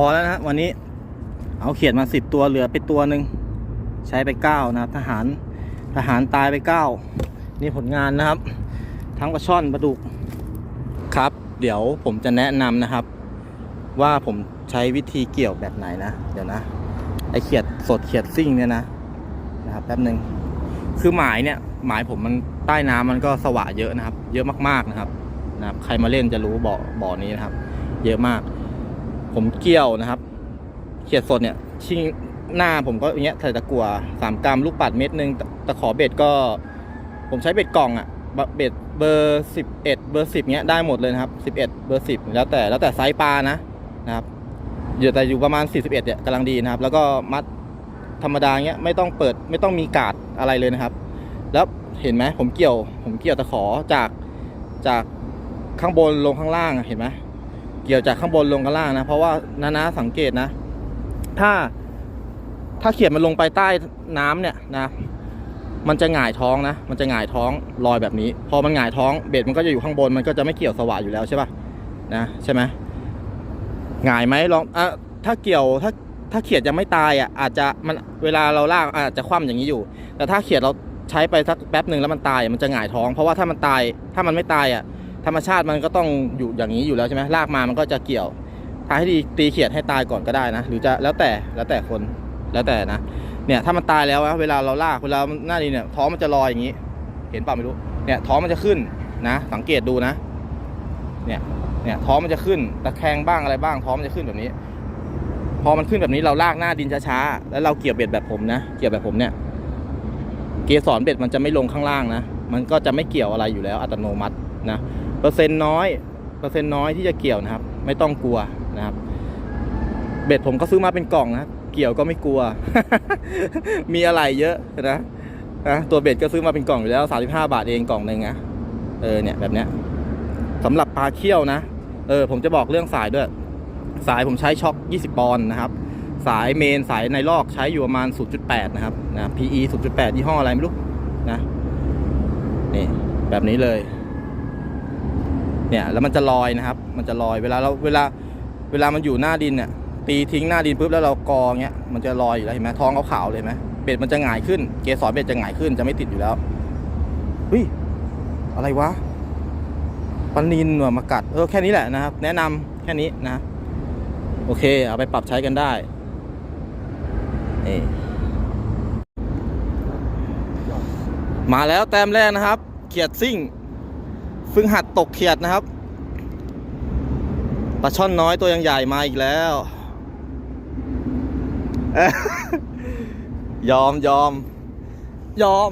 อแล้วนะวันนี้ เอาเขียดมาสิบตัวเหลือไปตัวหนึ่งใช้ไปเก้านะครับ ทหารทหารตายไปเก้านี่ผลงานนะครับ ทั้งปลาช่อนปลาดุกครับ เดี๋ยวผมจะแนะนำนะครับ ว่าผมใช้วิธีเกี่ยวแบบไหนนะ เดี๋ยวนะไอเขียดสดเขียดซิ่งเนี่ยนะนะครับแป๊บหนึ่งคือหมายเนี่ยหมายผมมันใต้น้ำมันก็สว่าเยอะนะครับ เยอะมากๆนะครับนะครับ ใครมาเล่นจะรู้บ่อบ่อนี้นะครับ เยอะมาก ผมเกี่ยวนะครับ เขียดสดเนี่ยชิงหน้าผมก็อย่างเงี้ยใส่ตะกัวสามกรัมลูกปัดเม็ดหนึ่งตะขอเบ็ดก็ ผมใช้เบ็ดกล่องอะบะเบ็ดเบอร์สิบเอ็ดเบอร์สิบเงี้ยได้หมดเลยนะครับสิบเอ็ดเบอร์สิบแล้วแต่แล้วแต่ไซส์ปลานะนะครับอยู่แต่อยู่ประมาณสี่สิบเอ็ดเนี่ยกำลังดีนะครับ แล้วก็มัดธรรมดาเงี้ยไม่ต้องเปิดไม่ต้องมีกาดอะไรเลยนะครับ แล้วเห็นไหมผมเกี่ยว ผมเกี่ยวตะขอจากจากข้างบนลงข้างล่างเห็นไหม เกี่ยวจากข้างบนลงข้างล่างนะ เพราะว่านานาสังเกตนะ ถ้าถ้าเขียดมันลงไปใต้น้ำเนี่ยนะ มันจะหงายท้องนะ มันจะหงายท้องลอยแบบนี้ พอมันหงายท้องเบ็ดมันก็จะอยู่ข้างบน มันก็จะไม่เกี่ยวสว่านอยู่แล้วใช่ป่ะนะใช่ไหมหงายไหมลองอะถ้าเกี่ยวถ้าถ้าเขียดยังไม่ตายอะอาจจะมันเวลาเราลากอาจจะคว่ำอย่างนี้อยู่ แต่ถ้าเขียดเราใช้ไปสักแป๊บหนึ่งแล้วมันตายมันจะหงายท้อง เพราะว่าถ้ามันตายถ้ามันไม่ตายอะ ธรรมชาติมันก็ต้องอยู่อย่างนี้อยู่แล้วใช่ไหมลากมามันก็จะเกี่ยวทางให้ดีตีเขียดให้ตายก่อนก็ได้นะ หรือจะแล้วแต่แล้วแต่คนแล้วแต่นะเนี่ยถ้ามันตายแล้วนะเวลาเราลากเวลาหน้าดีเนี่ยท้องมันจะลอยอย่างนี้ เห็นเปล่าไม่รู้เนี่ยท้องมันจะขึ้นนะ สังเกตดูนะเนี่ยเนี่ยท้องมันจะขึ้นตะแคงบ้างอะไรบ้างท้องมันจะขึ้นแบบนี้ พอมันขึ้นแบบนี้เราลากหน้าดินช้าๆแล้วเราเกี่ยวเบ็ดแบบผมนะเกี่ยวแบบผมเนี่ยเกสรเบ็ดมันจะไม่ลงข้างล่างนะ มันก็จะไม่เกี่ยวอะไรอยู่แล้วอัตโนมัติ นะเปอร์เซ็นต์น้อยเปอร์เซ็นต์น้อยที่จะเกี่ยวนะครับ ไม่ต้องกลัวนะครับ เบ็ดผมก็ซื้อมาเป็นกล่องนะเกี่ยวก็ไม่กลัว มีอะไรเยอะนะนะตัวเบ็ดก็ซื้อมาเป็นกล่องอยู่แล้ว35 บาทเองกล่องหนึ่งนะเออเนี่ยแบบเนี้ยสำหรับปลาเคี่ยวนะ เออ ผมจะบอกเรื่องสายด้วย สายผมใช้ช็อค 20 ปอนด์นะครับ สายเมนสายในลอกใช้อยู่ประมาณ 0.8 นะครับนะ PE 0.8 ยี่ห้ออะไรไม่รู้นะนี่แบบนี้เลย เนี่ยแล้วมันจะลอยนะครับ มันจะลอยเวลาเราเวลาเวลามันอยู่หน้าดินเนี่ยตีทิ้งหน้าดินปุ๊บแล้วเรากองเงี้ยมันจะลอยอยู่แล้วเห็นไหมท้องขาวๆเลยไหมเบ็ดมันจะหงายขึ้น เกสรเบ็ดจะหงายขึ้นจะไม่ติดอยู่แล้วเฮ้ยอะไรวะปนินว่ะมากัดเออแค่นี้แหละนะครับ แนะนำแค่นี้นะ โอเค เอาไปปรับใช้กันได้นี่มาแล้วแต้มแรกนะครับ เขียดซิ่ง เพิ่งหัดตกเขียดนะครับปลาช่อนน้อยตัวยังใหญ่มาอีกแล้วเอ้ยยอมยอม ยอม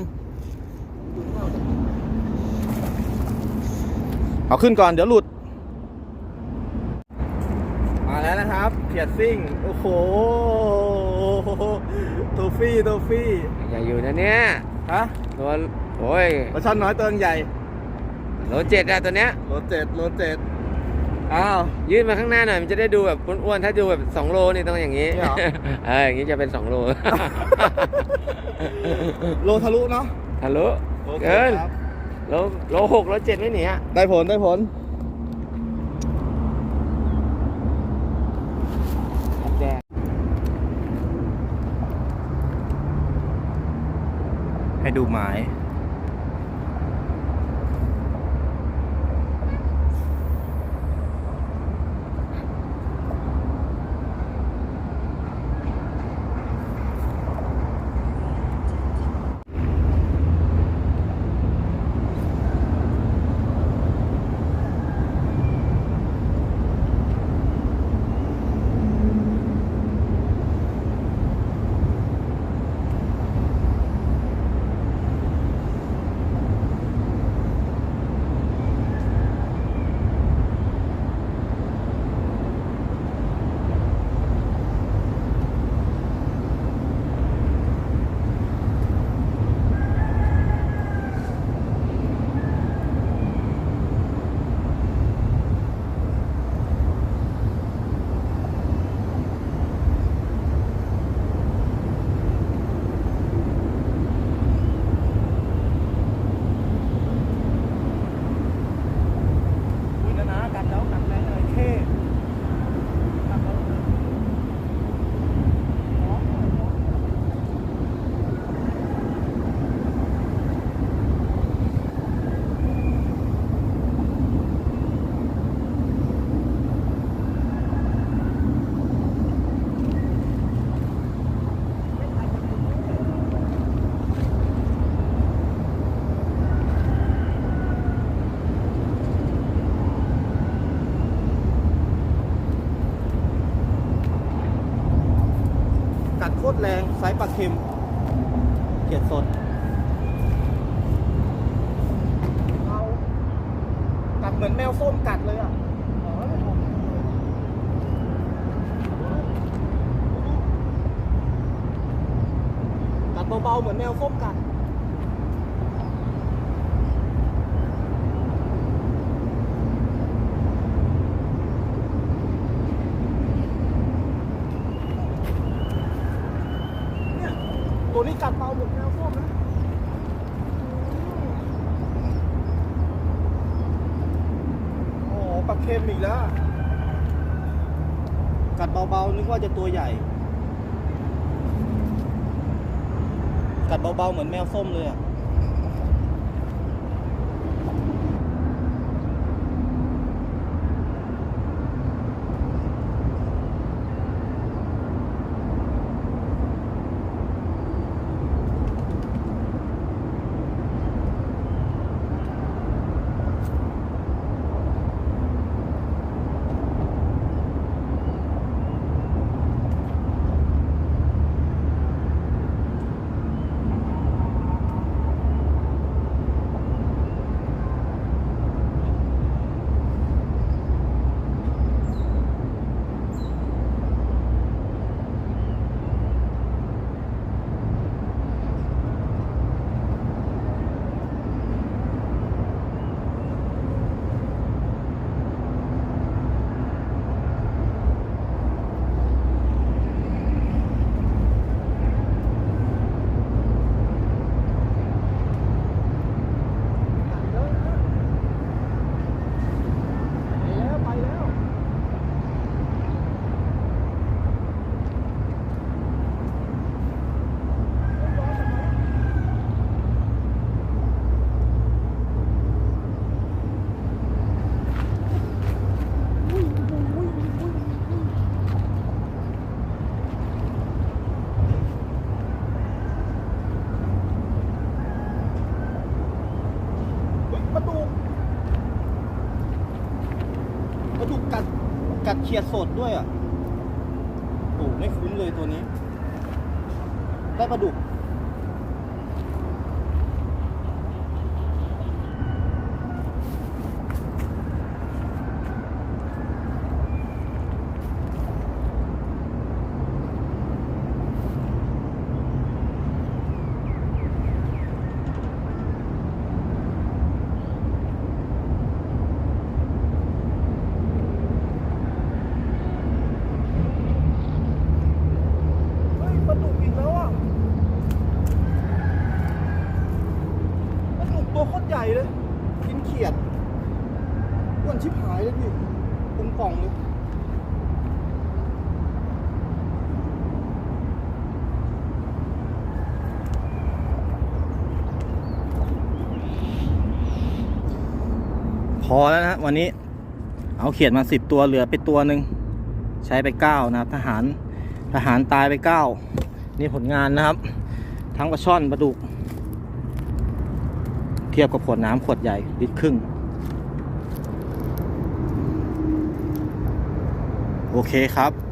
เอาขึ้นก่อนเดี๋ยวหลุด มาแล้วนะครับเขียดซิ่ง โอ้โหตัวฟี่ตัวฟี่ อย่าอยู่นะเนี่ย ฮะ ตัว โอ้ย ปลาช่อนน้อยตัวยังใหญ่ โลเจ็ดอะตัวเนี้ยโลเจ็ดโลเจ็ดอ้าว ยืดมาข้างหน้าหน่อยมันจะได้ดูแบบอ้วนๆถ้าดูแบบ2โลนี่ต้องอย่างนี้นี่เหรอ เอออย่างนี้จะเป็น2โลโลทะลุเนาะฮัลโหลโอเคเกินครับ โลโลหกโลเจ็ดไม่หนีอะได้ผลได้ผล แดงให้ดูหมาย กัดโคตรแรงไซส์ปลาเค็มเขียดสดเอากัดเหมือนแมวส้มกัดเลยอะกัดเบาๆเหมือนแมวส้มกัด เนี่ยตัวนี้กัดเบาเหมือนแมวส้มนะ โอ้โหปลาเค็มอีกแล้ว กัดเบาๆ นึกว่าจะตัวใหญ่ กัดเบาๆ เหมือนแมวส้มเลยอะ ไปแล้วไปแล้วเฮ้ยประตู ปลาดุกกัด กัดเขียดสดด้วยอะโอ้ไม่คุ้นเลยตัวนี้ ได้ปลาดุก เฮ้ยปลาดุกอีกแล้วอะปลาดุกตัวโคตรใหญ่เลย กินเขียดอ้วนชิบหายเลยพี่ ปุงป่องเลยพอแล้วนะวันนี้เอาเขียดมาสิบตัวเหลือไปตัวหนึ่งใช้ไปเก้านะครับ ทหารทหารตายไปเก้านี่ผลงานนะครับ ทั้งปลาช่อนปลาดุก เทียบกับขวดน้ำขวดใหญ่ลิตรครึ่ง โอเคครับ